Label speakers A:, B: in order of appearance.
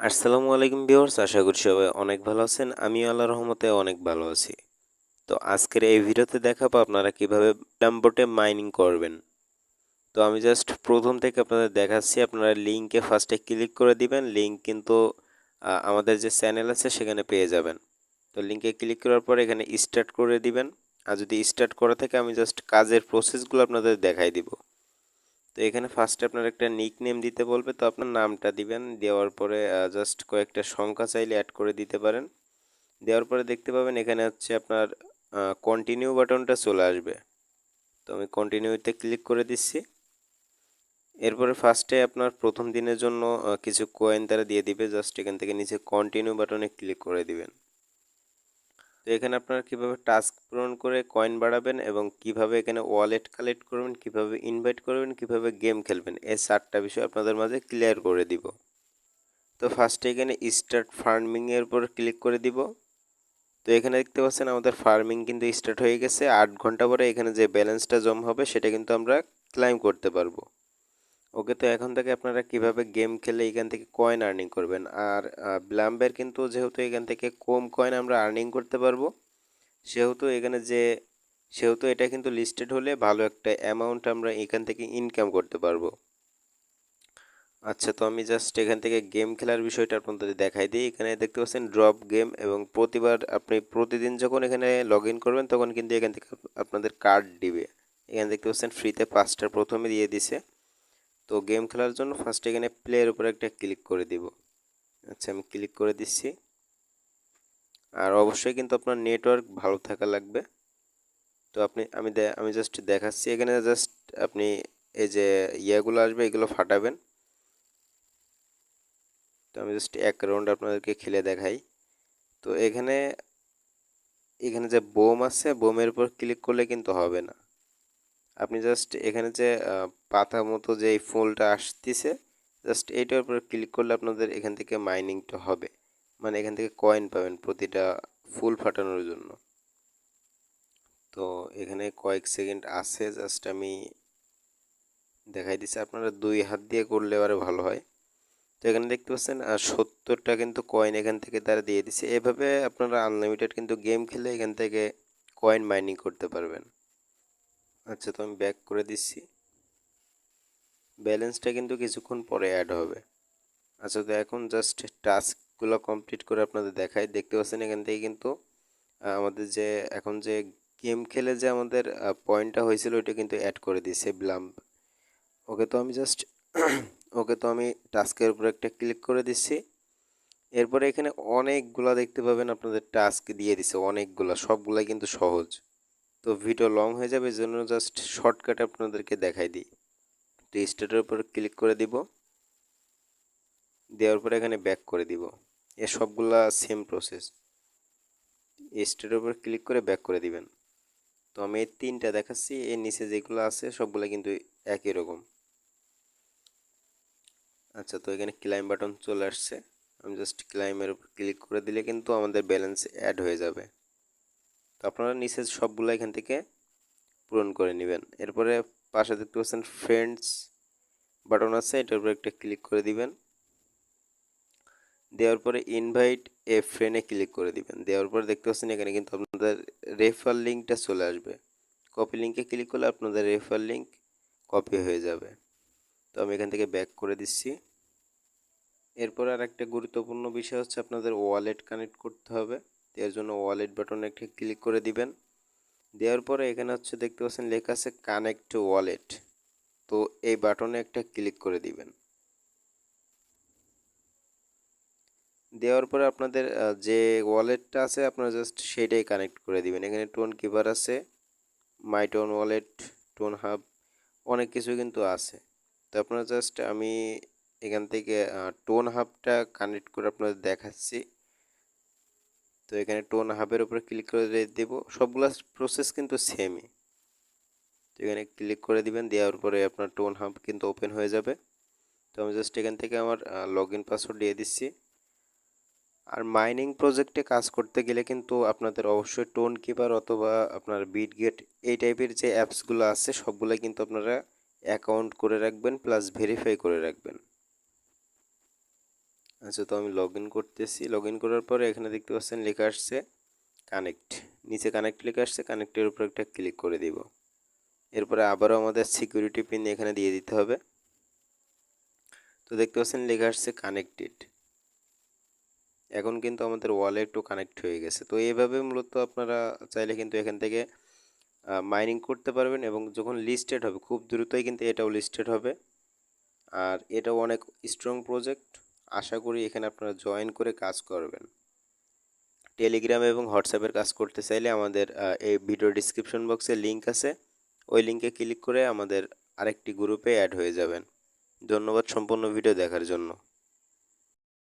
A: আসসালামু আলাইকুম ভিউয়ার্স, আশা করি সবাই অনেক ভালো আছেন। আমি আল্লাহর রহমতে অনেক ভালো আছি। তো আজকের এই ভিডিওতে দেখাবো আপনারা কীভাবে প্ল্যাম্বোটে মাইনিং করবেন। তো আমি জাস্ট প্রথম থেকে আপনাদের দেখাচ্ছি, আপনারা লিঙ্কে ফার্স্টে ক্লিক করে দিবেন লিঙ্ক কিন্তু আমাদের যে চ্যানেল আছে সেখানে পেয়ে যাবেন। তো লিঙ্কে ক্লিক করার পর এখানে স্টার্ট করে দিবেন। আর যদি স্টার্ট করা থাকে আমি জাস্ট কাজের প্রসেসগুলো আপনাদের দেখাই দিব। তো এখানে ফার্স্টে আপনার একটা নিক নেম দিতে বলবে, তো আপনার নামটা দিবেন। দেওয়ার পরে জাস্ট কয়েকটা সংখ্যা চাইলে অ্যাড করে দিতে পারেন। দেওয়ার পরে দেখতে পাবেন এখানে হচ্ছে আপনার কন্টিনিউ বাটনটা চলে আসবে। তো আমি কন্টিনিউতে ক্লিক করে দিচ্ছি। এরপরে ফার্স্টে আপনার প্রথম দিনের জন্য কিছু কয়েন তারা দিয়ে দিবে। জাস্ট এখান থেকে নিচে কন্টিনিউ বাটনে ক্লিক করে দিবেন। তো এখানে আপনারা কীভাবে টাস্ক পূরণ করে কয়েন বাড়াবেন এবং কীভাবে এখানে ওয়ালেট কালেক্ট করবেন, কীভাবে ইনভাইট করবেন, কীভাবে গেম খেলবেন, এই চারটা বিষয় আপনাদের মাঝে ক্লিয়ার করে দিব। তো ফার্স্টে এখানে স্টার্ট ফার্মিংয়ের উপর ক্লিক করে দিব। তো এখানে দেখতে পাচ্ছেন আমাদের ফার্মিং কিন্তু স্টার্ট হয়ে গেছে। আট ঘণ্টা পরে এখানে যে ব্যালেন্সটা জম হবে, সেটা কিন্তু আমরা ক্লাইম করতে পারব। ওকে তো এখন থেকে আপনারা কীভাবে গেম খেলে এখান থেকে কয়েন আর্নিং করবেন? আর ব্লাম্বের কিন্তু যেহেতু এখান থেকে কম কয়েন আমরা আর্নিং করতে পারব, সেহেতু এখানে যে, সেহেতু এটা কিন্তু লিস্টেড হলে ভালো একটা অ্যামাউন্ট আমরা এখান থেকে ইনকাম করতে পারব। আচ্ছা তো আমি জাস্ট এখান থেকে গেম খেলার বিষয়টা আপনাদের দেখাই দিই। এখানে দেখতে পাচ্ছেন ড্রপ গেম এবং প্রতিবার আপনি প্রতিদিন যখন এখানে লগ ইন করবেন, তখন কিন্তু এখান থেকে আপনাদের কার্ড দিবে। এখানে দেখতে পাচ্ছেন ফ্রিতে পাঁচটা প্রথমে দিয়ে দিছে। তো গেম খেলার জন্য ফার্স্ট এখানে প্লেয়ের উপর একটা ক্লিক করে দিব। আচ্ছা আমি ক্লিক করে দিচ্ছি। আর অবশ্যই কিন্তু আপনার নেটওয়ার্ক ভালো থাকা লাগবে। তো আপনি, আমি আমি জাস্ট দেখাচ্ছি। এখানে জাস্ট আপনি এই যে ইয়েগুলো আসবে, এগুলো ফাটাবেন। তো আমি জাস্ট এক রাউন্ড আপনাদেরকে খেলে দেখাই। তো এখানে এখানে যে বোম আছে, বোমের উপর ক্লিক করলে কিন্তু হবে না। আপনি জাস্ট এখানে যে পাতা মতো যে এই ফুলটা আসতেছে জাস্ট এইটার উপরে ক্লিক করলে আপনাদের এখান থেকে মাইনিংটা হবে। মানে এখান থেকে কয়েন পাবেন প্রতিটা ফুল ফাটানোর জন্য। তো এখানে কয়েক সেকেন্ড আছে জাস্ট আমি দেখাই দিচ্ছি। আপনারা দুই হাত দিয়ে করলে এবারে ভালো হয়। তো এখানে দেখতে পাচ্ছেন সত্তরটা কিন্তু কয়েন এখান থেকে তারা দিয়ে দিচ্ছে এভাবে আপনারা আনলিমিটেড কিন্তু গেম খেলে এখান থেকে কয়েন মাইনিং করতে পারবেন। আচ্ছা তো আমি ব্যাক করে দিচ্ছি। ব্যালেন্সটা কিন্তু কিছুক্ষণ পরে অ্যাড হবে। আচ্ছা তো এখন জাস্ট টাস্কগুলো কমপ্লিট করে আপনাদের দেখাই। দেখতে পাচ্ছেন এখান থেকে কিন্তু আমাদের যে, এখন যে গেম খেলে যে আমাদের পয়েন্টটা হয়েছিল, ওইটা কিন্তু অ্যাড করে দিয়েছে ব্লাম্প ওকে তো আমি জাস্ট ওকে তো আমি টাস্কের উপর একটা ক্লিক করে দিচ্ছি। এরপরে এখানে অনেকগুলা দেখতে পাবেন, আপনাদের টাস্ক দিয়ে দিছে অনেকগুলা, সবগুলাই কিন্তু সহজ। তো ভিডিও লং হয়ে যাবে এই জন্য জাস্ট শর্টকাট আপনাদেরকে দেখাই দিই। তো স্টার্টের উপর ক্লিক করে দিব। দেওয়ার পরে এখানে ব্যাক করে দিব। এ সবগুলা সেম প্রসেস স্টার্টের উপর ক্লিক করে ব্যাক করে দিবেন। তো আমি এই তিনটা দেখাচ্ছি এর নিচে যেগুলো আছে, সবগুলো কিন্তু একই রকম। আচ্ছা তো এখানে ক্লাইম বাটন চলে আসছে। আমি জাস্ট ক্লাইমের উপর ক্লিক করে দিলে কিন্তু আমাদের ব্যালেন্স অ্যাড হয়ে যাবে। তো আপনারা নিচে সবগুলো এখান থেকে পূরণ করে নেবেন। এরপরে পাশে দেখতে পাচ্ছেন ফ্রেন্ডস বাটন আছে, এটার উপরে একটা ক্লিক করে দিবেন। দেওয়ার পরে ইনভাইট এ ফ্রেন্ডে ক্লিক করে দিবেন। দেওয়ার পরে দেখতে পাচ্ছেন এখানে কিন্তু আপনাদের রেফার লিঙ্কটা চলে আসবে। কপি লিঙ্কে ক্লিক করলে আপনাদের রেফার লিঙ্ক কপি হয়ে যাবে। তো আমি এখান থেকে ব্যাক করে দিচ্ছি। এরপর আর একটা গুরুত্বপূর্ণ বিষয় হচ্ছে আপনাদের ওয়ালেট কানেক্ট করতে হবে। এর জন্য ওয়ালেট বাটনে একটা ক্লিক করে দিবেন। দেওয়ার পরে এখানে হচ্ছে দেখতে পাচ্ছেন লেখা আছে কানেক্ট ওয়ালেট তো এই বাটনে একটা ক্লিক করে দিবেন। দেওয়ার পরে আপনাদের যে ওয়ালেটটা আছে আপনারা জাস্ট সেটাই কানেক্ট করে দিবেন। এখানে টোন কিপার আছে my Ton wallet Ton hub অনেক কিছু কিন্তু আছে। তো আপনারা জাস্ট আমি এখান থেকে টোন হাবটা কানেক্ট করে আপনাদের দেখাচ্ছি। তো এখানে টোন হাবের উপরে ক্লিক করে দেব। সবগুলো প্রসেস কিন্তু সেমই তো এখানে ক্লিক করে দিবেন, দেওয়ার পরে আপনার টোন হাব কিন্তু ওপেন হয়ে যাবে। তো আমি জাস্ট এখান থেকে আমার লগ ইন পাসওয়ার্ড দিয়ে দিচ্ছি। আর মাইনিং প্রজেক্টে কাজ করতে গেলে কিন্তু আপনাদের অবশ্যই টোন কিপার অথবা আপনার বিট গেট এই টাইপের যে অ্যাপসগুলো আছে সবগুলো কিন্তু আপনারা অ্যাকাউন্ট করে রাখবেন প্লাস ভেরিফাই করে রাখবেন। আচ্ছা তো আমি লগ ইন করতেছি। লগ ইন করার পরে এখানে দেখতে পাচ্ছেন লেখা আসছে কানেক্ট নিচে কানেক্ট লেখা আসছে কানেক্টের উপর একটা ক্লিক করে দিব। এরপরে আবারও আমাদের সিকিউরিটি পিন এখানে দিয়ে দিতে হবে। তো দেখতে পাচ্ছেন লেখা আসছে কানেক্টেড এখন কিন্তু আমাদের ওয়ালে একটু কানেক্ট হয়ে গেছে। তো এইভাবে মূলত আপনারা চাইলে কিন্তু এখান থেকে মাইনিং করতে পারবেন এবং যখন লিস্টেড হবে, খুব দ্রুতই কিন্তু এটাও লিস্টেড হবে। আর এটাও অনেক স্ট্রং প্রজেক্ট আশা করি এখানে আপনারা জয়েন করে কাজ করবেন। টেলিগ্রাম এবং হোয়াটসঅ্যাপের কাজ করতে চাইলে আমাদের এই ভিডিও ডিসক্রিপশন বক্সে লিঙ্ক আছে। ওই লিঙ্কে ক্লিক করে আমাদের আরেকটি গ্রুপে অ্যাড হয়ে যাবেন। ধন্যবাদ সম্পূর্ণ ভিডিও দেখার জন্য।